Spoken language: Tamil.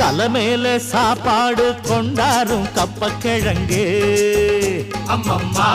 தலைமையில சாப்பாடு கொண்டாரும் கப்பக்கிழங்கு. அம்மம்மா.